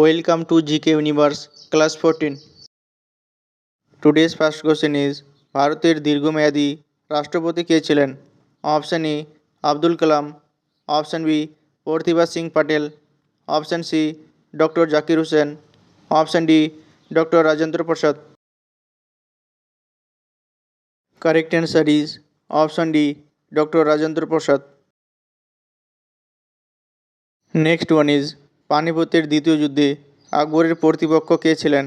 Welcome to GK Universe, Class 14. Today's first question is, ভারতের দীর্ঘমেয়াদী রাষ্ট্রপতি কে ছিলেন? Option A Abdul Kalam option B Pratibha Singh Patel option C doctor Zakir Hussain option D doctor Rajendra Prasad correct answer is option D doctor Rajendra Prasad next one is পানিপথের দ্বিতীয় যুদ্ধে আকবরের প্রতিপক্ষ কে ছিলেন?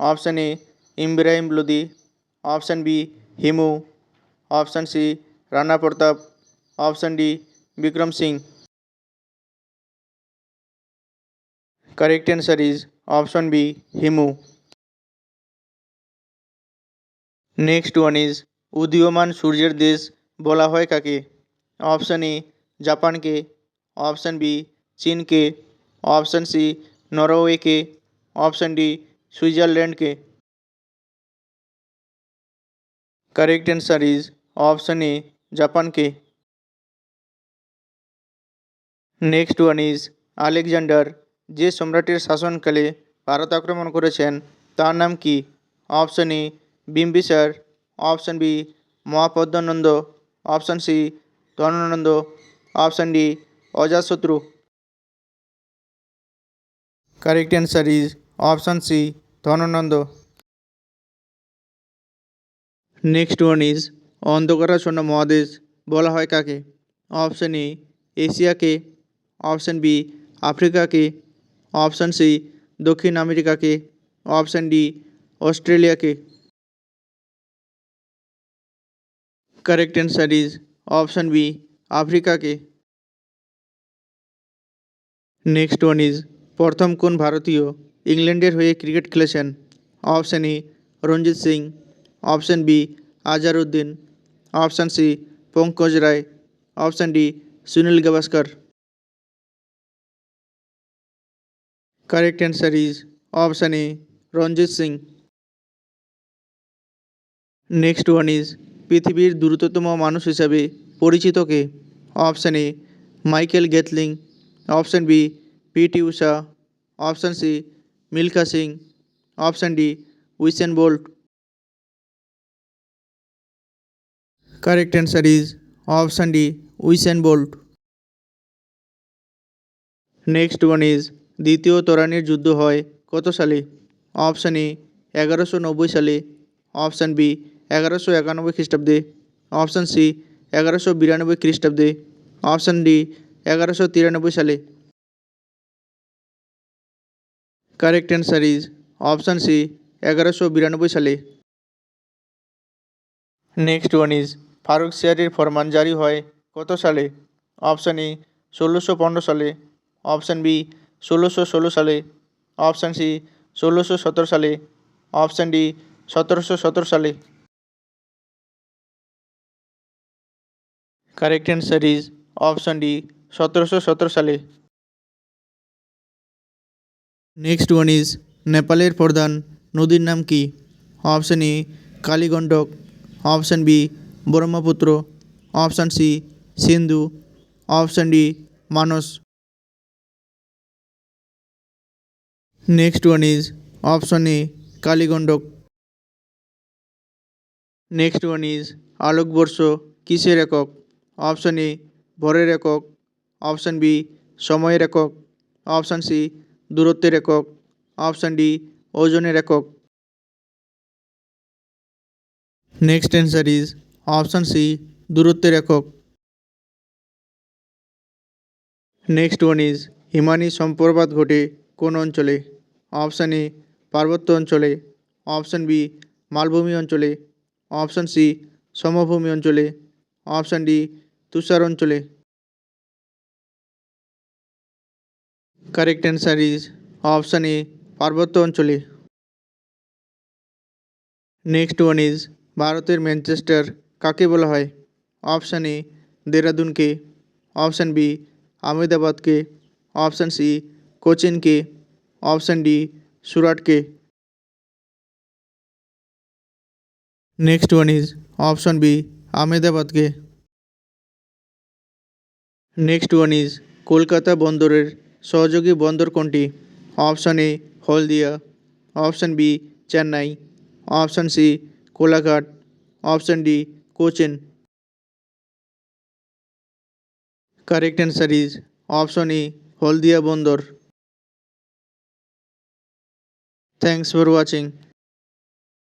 Option A, Ibrahim Lodi. Option B, Hemu. Option C, Rana Pratap. Option D, Vikram Singh. Correct answer is option B Hemu. Next one is উদীয়মান সূর্যের দেশ বলা হয় কাকে? অপশান এ জাপানকে। অপশান বি চীনকে। অপশান সি নরওয়েকে option D সুইজারল্যান্ডকে correct answer is option A জাপানকে next one is Alexander যে সম্রাটের শাসনকালে ভারত আক্রমণ করেছেন তার নাম কি option A Bimbisara option B Mahapadmananda option C Dhanananda option D Ajatashatru correct answer is option C Dhanananda next one is অন্ধকারাচ্ছন্ন মহাদেশ বলা হয় কাকে অপশান এ এশিয়াকে অপশান বি আফ্রিকাকে অপশান সি দক্ষিণ আমেরিকাকে option D অস্ট্রেলিয়াকে correct answer is option B আফ্রিকাকে next one is প্রথম কোন ভারতীয় ইংল্যান্ডের হয়ে ক্রিকেট খেলেছেন? Option A, Ranjit Singh. Option B Azharuddin option C, Pankaj Roy. Option D, Sunil Gavaskar. Correct answer is option A Ranjit Singh. Next one is পৃথিবীর দ্রুততম মানুষ হিসাবে পরিচিত কে? Option A Michael Gatlin option B PT Usha option C Milkha Singh option D Usain Bolt correct answer is option D Usain bolt next one is দ্বিতীয় তরানির যুদ্ধ হয় কত সালে? অপশান এ এগারোশো নব্বই সালে। অপশান বি এগারোশো একানব্বই খ্রিস্টাব্দে। অপশান সি এগারোশো বিরানব্বই খ্রিস্টাব্দে। অপশান ডি এগারোশো তিরানব্বই সালে। Correct answer is option C এগারোশো বিরানব্বই সালে। নেক্সট ওয়ান ইজ ফারুক সিয়ারির ফরমান জারি হয় কত সালে? অপশান এ ষোলোশো পনেরো সালে। অপশান বি ষোলোশো ষোলো সালে। অপশান সি ষোলোশো সতেরো সালে। অপশান ডি সতেরোশো সতেরো সালে। Correct answer is option D সতেরোশো সতেরো সালে। নেক্সট ওয়ান ইজ নেপালের প্রধান নদীর নাম কি option A Kaligandak option B Brahmaputra option C Sindhu option D Manas next one is option A Kaligandak next one is আলোকবর্ষ কিসের একক অপশান এ ভরের একক অপশান বি সময়ের একক অপশান সি দূরত্বের একক অপশান ডি ওজনের একক। Next answer is option C দূরত্বের একক। নেক্সট ওয়ান ইজ হিমানি সম্প্রপাত ঘটে কোন অঞ্চলে? অপশান এ পার্বত্য অঞ্চলে। অপশান বি মালভূমি অঞ্চলে। অপশান সি সমভূমি অঞ্চলে। অপশান ডি তুষার অঞ্চলে। Correct answer is option A পার্বত্য অঞ্চলে। নেক্সট ওয়ান ইজ ভারতের ম্যানচেস্টার কাকে বলা হয়? অপশান এ দেরাদুনকে। অপশান বি আহমেদাবাদকে। অপশান সি কোচিনকে। Option D সুরাটকে। Next one is option B আহমেদাবাদকে। Next one is Kolkata বন্দরের সহযোগী বন্দর কোনটি Option A. Haldia. Option B. Chennai. Option C. Kolakata. Option D. Cochin. Correct answer is option A. Haldia Bondor. Thanks for watching.